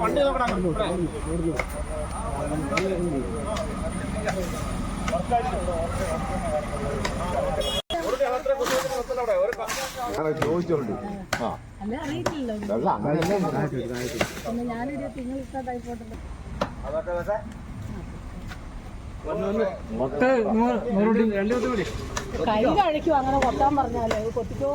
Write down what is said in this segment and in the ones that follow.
വണ്ടി ചോദിച്ചോണ്ട്. അതൊക്കെ അതൊക്കെ കൈ കഴിക്കും അങ്ങനെ കൊത്താൻ പറഞ്ഞാലേ കൊത്തിക്കോ.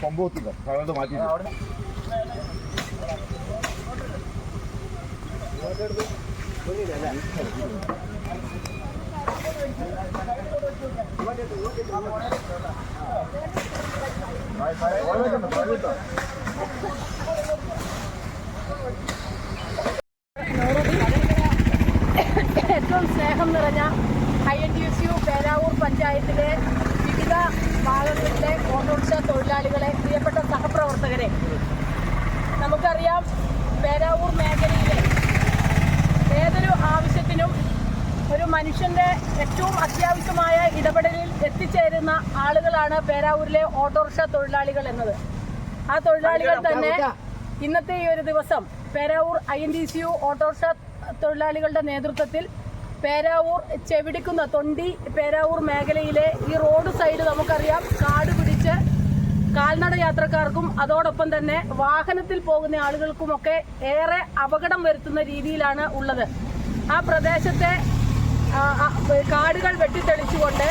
കൊമ്പ് കുത്തില്ല. അത് മാറ്റി ഏറ്റവും സ്നേഹം നിറഞ്ഞ I N T S U Peravoor പഞ്ചായത്തിലെ വിവിധ ഭാഗങ്ങളിലെ ഓട്ടോറിക്ഷ തൊഴിലാളികളെ പ്രിയപ്പെട്ട സഹപ്രവർത്തകരെ. നമുക്കറിയാം പേരാവൂർ മേഖലയിലെ ഏതൊരു ആവശ്യത്തിനും മനുഷ്യന്റെ ഏറ്റവും അത്യാവശ്യമായ ഇടപെടലിൽ എത്തിച്ചേരുന്ന ആളുകളാണ് പേരാവൂരിലെ ഓട്ടോറിക്ഷ തൊഴിലാളികൾ എന്നത്. ആ തൊഴിലാളികൾ തന്നെ ഇന്നത്തെ ഈ ഒരു ദിവസം Peravoor I N D C U autorickshaw തൊഴിലാളികളുടെ നേതൃത്വത്തിൽ പേരാവൂർ ചെവിടിക്കുന്ന തൊണ്ടി പേരാവൂർ മേഖലയിലെ ഈ റോഡ് സൈഡ് നമുക്കറിയാം. കാട് പിടിച്ച് കാൽനട യാത്രക്കാർക്കും അതോടൊപ്പം തന്നെ വാഹനത്തിൽ പോകുന്ന ആളുകൾക്കുമൊക്കെ ഏറെ അപകടം വരുത്തുന്ന രീതിയിലാണ് ഉള്ളത്. ആ പ്രദേശത്തെ കാടുകൾ വെട്ടിത്തെളിച്ചുകൊണ്ട്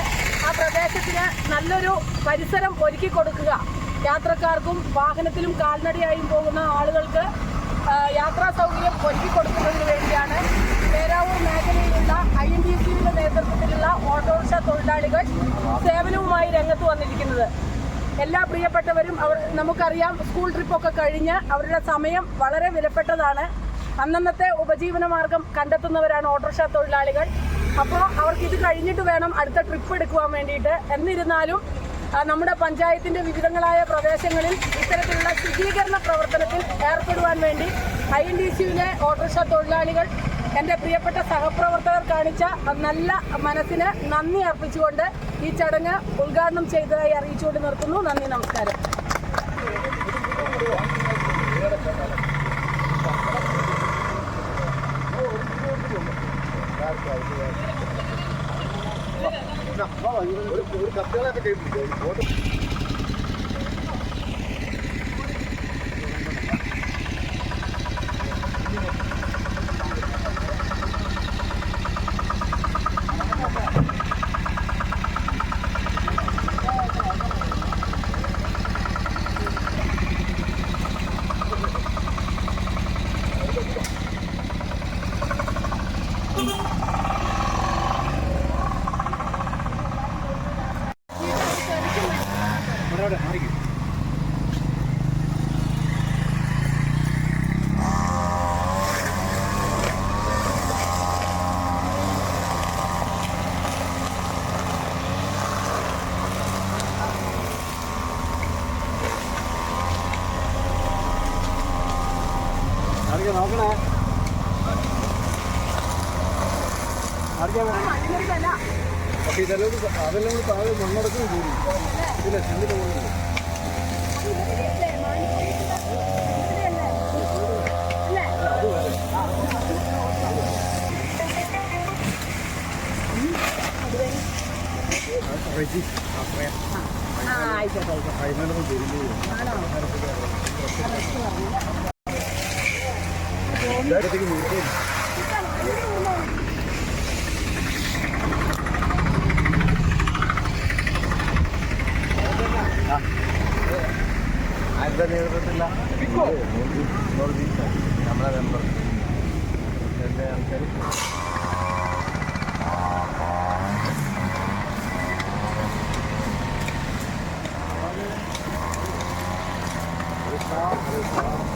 ആ പ്രദേശത്തിന് നല്ലൊരു പരിസരം ഒരുക്കി കൊടുക്കുക. യാത്രക്കാർക്കും വാഹനത്തിലും കാൽനടയായും പോകുന്ന ആളുകൾക്ക് യാത്രാ സൗകര്യം ഒരുക്കി കൊടുക്കുന്നതിന് വേണ്ടിയാണ് പേരാവൂർ മേഖലയിലുള്ള ഐ എൻ ഡി സിയുടെ നേതൃത്വത്തിലുള്ള ഓട്ടോറിക്ഷ തൊഴിലാളികൾ സേവനവുമായി രംഗത്ത് വന്നിരിക്കുന്നത്. എല്ലാ പ്രിയപ്പെട്ടവരും അവർ നമുക്കറിയാം സ്കൂൾ ട്രിപ്പൊക്കെ കഴിഞ്ഞ് അവരുടെ സമയം വളരെ വിലപ്പെട്ടതാണ്. അന്നന്നത്തെ ഉപജീവന മാർഗം കണ്ടെത്തുന്നവരാണ് ഓട്ടോറിക്ഷ തൊഴിലാളികൾ. അപ്പോൾ അവർക്ക് ഇത് കഴിഞ്ഞിട്ട് വേണം അടുത്ത ട്രിപ്പ് എടുക്കുവാൻ വേണ്ടിയിട്ട്. എന്നിരുന്നാലും നമ്മുടെ പഞ്ചായത്തിന്റെ വിവിധങ്ങളായ പ്രദേശങ്ങളിൽ ഇത്തരത്തിലുള്ള ശുചീകരണ പ്രവർത്തനത്തിൽ ഏർപ്പെടുവാൻ വേണ്ടി ഐ എൻ ഡി സിയിലെ ഓട്ടോറിക്ഷ തൊഴിലാളികൾ എന്റെ പ്രിയപ്പെട്ട സഹപ്രവർത്തകർ കാണിച്ച നല്ല മനസ്സിന് നന്ദി അർപ്പിച്ചുകൊണ്ട് ഈ ചടങ്ങ് ഉദ്ഘാടനം ചെയ്തതായി അറിയിച്ചുകൊണ്ട് നിർത്തുന്നു. നന്ദി നമസ്കാരം. ഒരു കത്തുകളൊക്കെ ചെയ്തിട്ടുണ്ട് നോക്കണേ മനുഷ്യർക്കല്ല അപ്പൊ ഇതെല്ലാം അതെല്ലാം കൂടി താഴെ മണ്ണടക്കം കൂടി ഇല്ല ചെന്നിട്ട് പോകുന്നുണ്ട് ആ ആയിക്കോട്ടെ ആയിക്കോട്ടെ എന്റെ ആൾക്കാർ ഒരു